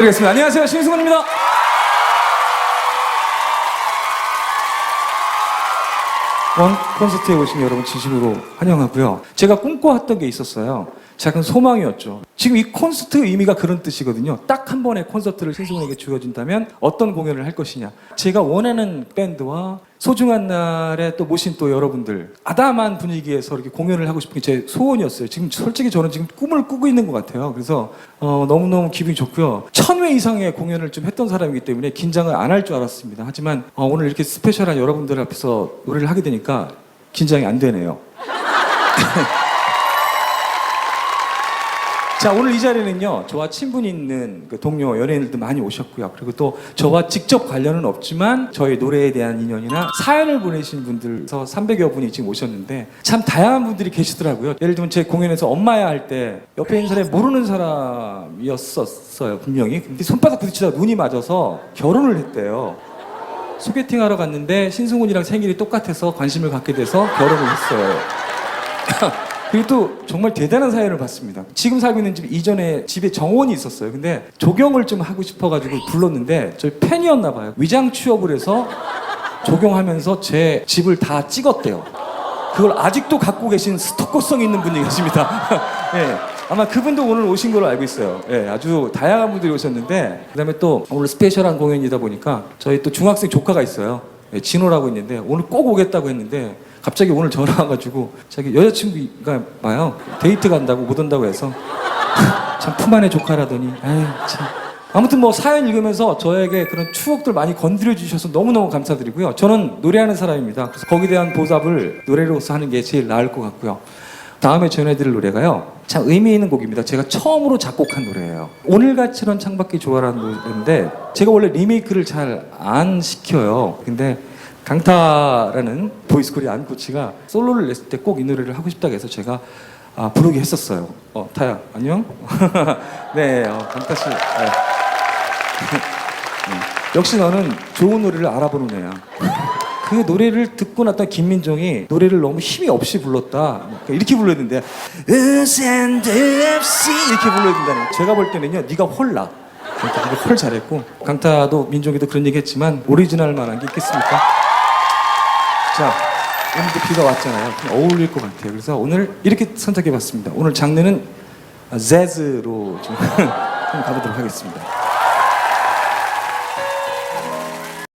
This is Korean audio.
드리겠습니다. 안녕하세요. 신승훈입니다. 원 콘서트에 오신 여러분 진심으로 환영하고요. 제가 꿈꿔왔던 게 있었어요. 작은 소망이었죠. 지금 이 콘서트 의미가 그런 뜻이거든요. 딱 한 번의 콘서트를 신승훈에게 주어진다면 어떤 공연을 할 것이냐. 제가 원하는 밴드와 소중한 날에 또 모신 또 여러분들 아담한 분위기에서 이렇게 공연을 하고 싶은 게 제 소원이었어요. 지금 솔직히 저는 지금 꿈을 꾸고 있는 것 같아요. 그래서 어, 너무너무 기분이 좋고요. 천 회 이상의 공연을 좀 했던 사람이기 때문에 긴장을 안 할 줄 알았습니다. 하지만 어, 오늘 이렇게 스페셜한 여러분들 앞에서 노래를 하게 되니까 긴장이 안 되네요. 자 오늘 이 자리는요 저와 친분이 있는 그 동료 연예인들도 많이 오셨고요. 그리고 또 저와 직접 관련은 없지만 저희 노래에 대한 인연이나 사연을 보내신 분들서 300여 분이 지금 오셨는데 참 다양한 분들이 계시더라고요. 예를 들면 제 공연에서 엄마야 할 때 옆에 있는 사람이 모르는 사람이었었어요 분명히. 근데 손바닥 부딪히다가 눈이 맞아서 결혼을 했대요. 소개팅 하러 갔는데 신승훈이랑 생일이 똑같아서 관심을 갖게 돼서 결혼을 했어요 그리고 또 정말 대단한 사연을 봤습니다. 지금 살고 있는 집 이전에 집에 정원이 있었어요. 근데 조경을 좀 하고 싶어가지고 불렀는데 저희 팬이었나 봐요. 위장 취업을 해서 조경하면서 제 집을 다 찍었대요. 그걸 아직도 갖고 계신 스토커성 있는 분이 계십니다. 예. 아마 그분도 오늘 오신 걸로 알고 있어요. 예, 아주 다양한 분들이 오셨는데 그 다음에 또 오늘 스페셜한 공연이다 보니까 저희 또 중학생 조카가 있어요. 예, 진호라고 있는데 오늘 꼭 오겠다고 했는데 갑자기 오늘 전화 와가지고 자기 여자친구가 봐요. 데이트 간다고 못 온다고 해서 참 품 안의 조카라더니 에이 참. 아무튼 뭐 사연 읽으면서 저에게 그런 추억들 많이 건드려 주셔서 너무너무 감사드리고요. 저는 노래하는 사람입니다. 그래서 거기에 대한 보답을 노래로서 하는 게 제일 나을 것 같고요. 다음에 전해드릴 노래가요. 참 의미 있는 곡입니다. 제가 처음으로 작곡한 노래예요. 오늘같이는 창밖이 좋아라는 노래인데 제가 원래 리메이크를 잘 안 시켜요. 근데 강타라는 보이스코리아 안코치가 솔로를 냈을 때 꼭 이 노래를 하고 싶다고 해서 제가 아, 부르게 했었어요. 어, 타야, 안녕? 네, 어, 강타 씨. 네. 음, 역시 너는 좋은 노래를 알아보는 애야. 그 노래를 듣고 났던 김민종이 노래를 너무 힘이 없이 불렀다. 그러니까 이렇게 불러야 된대. 의샌드 없이 이렇게 불러야 된다는. 제가 볼 때는요, 네가 홀라. 그러니까 홀 잘했고 강타도 민종이도 그런 얘기했지만 오리지널 만한 게 있겠습니까? 자, 오늘도 비가 왔잖아요. 어울릴 것 같아요. 그래서 오늘 이렇게 선택해봤습니다. 오늘 장르는 재즈로 좀, 좀 가보도록 하겠습니다.